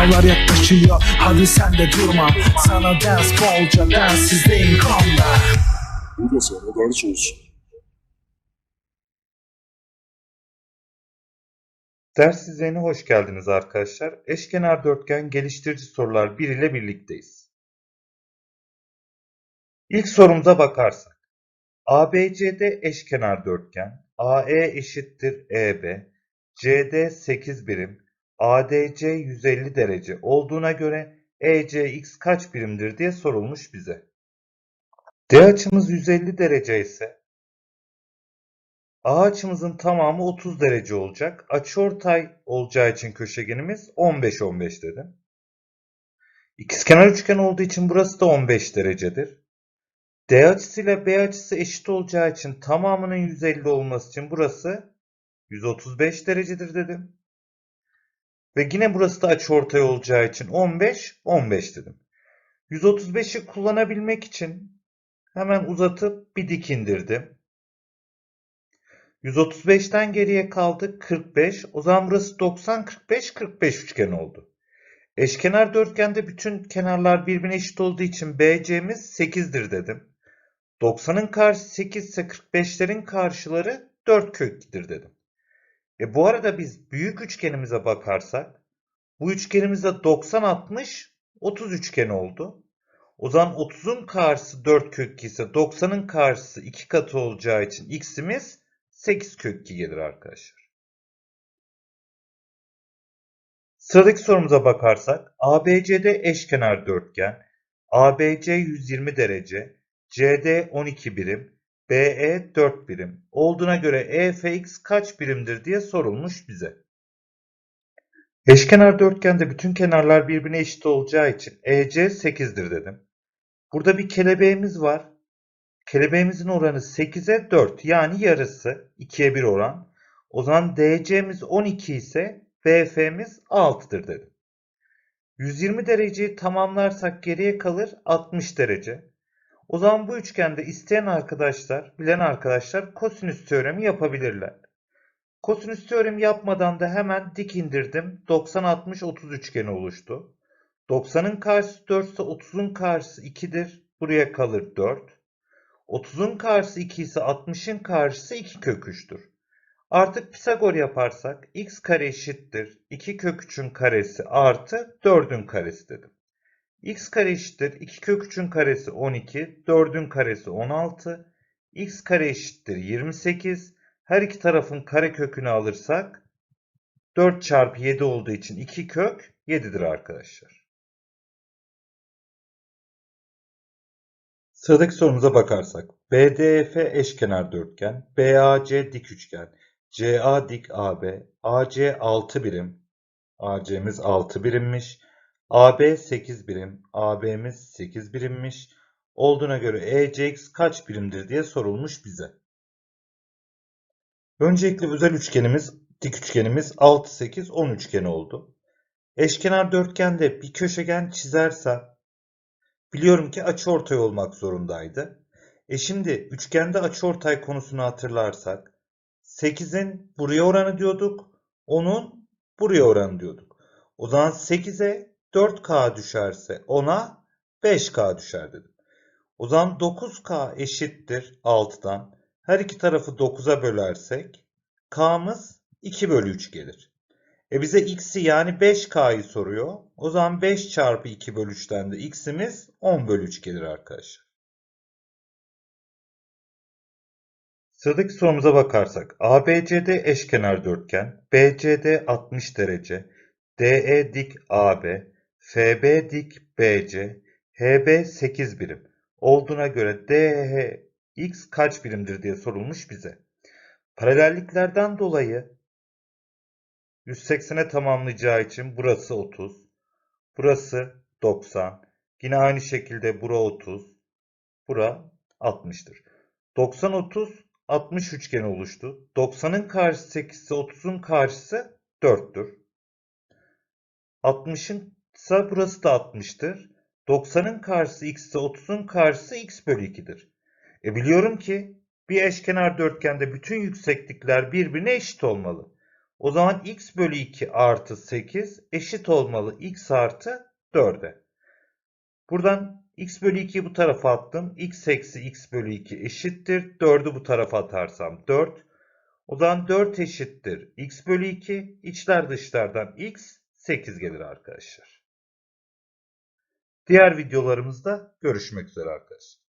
Sınavlar yaklaşıyor hadi sen de durma Sana ders bolca densizdeyim komda Bu da sana ders olsun. Ders düzeyine hoş geldiniz arkadaşlar. Eşkenar dörtgen geliştirici sorular 1 ile birlikteyiz. İlk sorumuza bakarsak. ABCD eşkenar dörtgen, AE eşittir EB, CD 8 birim, ADC 150 derece olduğuna göre ECX kaç birimdir diye sorulmuş bize. D açımız 150 derece ise A açımızın tamamı 30 derece olacak. Açıortay olacağı için köşegenimiz 15 15 dedim. İkizkenar üçgen olduğu için burası da 15 derecedir. D açısıyla B açısı eşit olacağı için tamamının 150 olması için burası 135 derecedir dedim. Ve yine burası da açıortay olacağı için 15 15 dedim. 135'i kullanabilmek için hemen uzatıp bir dik indirdim. 135'ten geriye kaldı 45. O zaman burası 90 45 45 üçgen oldu. Eşkenar dörtgende bütün kenarlar birbirine eşit olduğu için BC'miz 8'dir dedim. 90'ın karşısı 8 ise 45'lerin karşıları 4 köklidir dedim. E bu arada biz büyük üçgenimize bakarsak bu üçgenimizde 90 60 30 üçgeni oldu. O zaman 30'un karşısı 4 kök 2 ise 90'ın karşısı 2 katı olacağı için x'imiz 8 kök 2 gelir arkadaşlar. Sıradaki sorumuza bakarsak ABCD eşkenar dörtgen, ABC 120 derece, CD 12 birim, BE 4 birim olduğuna göre EFX kaç birimdir diye sorulmuş bize. Eşkenar dörtgende bütün kenarlar birbirine eşit olacağı için EC 8'dir dedim. Burada bir kelebeğimiz var. Kelebeğimizin oranı 8'e 4 yani yarısı 2'ye 1 oran. O zaman DC'miz 12 ise BF'miz 6'dır dedim. 120 dereceyi tamamlarsak geriye kalır 60 derece. O zaman bu üçgende isteyen arkadaşlar, bilen arkadaşlar kosinüs teoremi yapabilirler. Kosinüs teoremi yapmadan da hemen dik indirdim. 90-60-30 üçgeni oluştu. 90'ın karşısı 4 ise 30'un karşısı 2'dir. Buraya kalır 4. 30'un karşısı 2 ise 60'ın karşısı 2 kök 3'tür. Artık Pisagor yaparsak x kare eşittir 2 kök 3'ün karesi artı 4'ün karesi dedim. X kare eşittir 2 kök 3'ün karesi 12, 4'ün karesi 16, x kare eşittir 28. Her iki tarafın kare kökünü alırsak 4 çarpı 7 olduğu için 2 kök 7'dir arkadaşlar. Sıradaki sorumuza bakarsak. BDF eşkenar dörtgen, BAC dik üçgen, CA dik AB, AC 6 birim, AC'miz 6 birimmiş, AB 8 birim, AB'miz 8 birimmiş. Olduğuna göre ECX kaç birimdir diye sorulmuş bize. Öncelikle özel üçgenimiz, dik üçgenimiz 6, 8, 10 üçgeni oldu. Eşkenar dörtgende bir köşegen çizersem Biliyorum ki açıortay olmak zorundaydı. E şimdi üçgende açıortay konusunu hatırlarsak 8'in buraya oranı diyorduk. 10'un buraya oranı diyorduk. O zaman 8'e 4K düşerse 10'a 5K düşer dedim. O zaman 9K eşittir 6'dan. Her iki tarafı 9'a bölersek K'mız 2 bölü 3 gelir. E bize x'i yani 5k'yı soruyor. O zaman 5 çarpı 2 bölü 3'ten de x'imiz 10 bölü 3 gelir arkadaşlar. Sıradaki sorumuza bakarsak ABCD eşkenar dörtgen, BCD 60 derece, DE dik AB, FB dik BC, HB 8 birim olduğuna göre DH kaç birimdir diye sorulmuş bize. Paralelliklerden dolayı 180'e tamamlayacağı için burası 30. Burası 90. Yine aynı şekilde bura 30. Bura 60'tır. 90 30 60 üçgen oluştu. 90'ın karşısı 8 ise 30'un karşısı 4'tür. 60'ın ise burası da 60'tır. 90'ın karşısı x ise 30'un karşısı x bölü 2'dir. E biliyorum ki bir eşkenar dörtgende bütün yükseklikler birbirine eşit olmalı. O zaman x bölü 2 artı 8 eşit olmalı x artı 4'e. Buradan x bölü 2'yi bu tarafa attım. x eksi x bölü 2 eşittir. 4'ü bu tarafa atarsam 4. O zaman 4 eşittir x bölü 2. İçler dışlardan x 8 gelir arkadaşlar. Diğer videolarımızda görüşmek üzere arkadaşlar.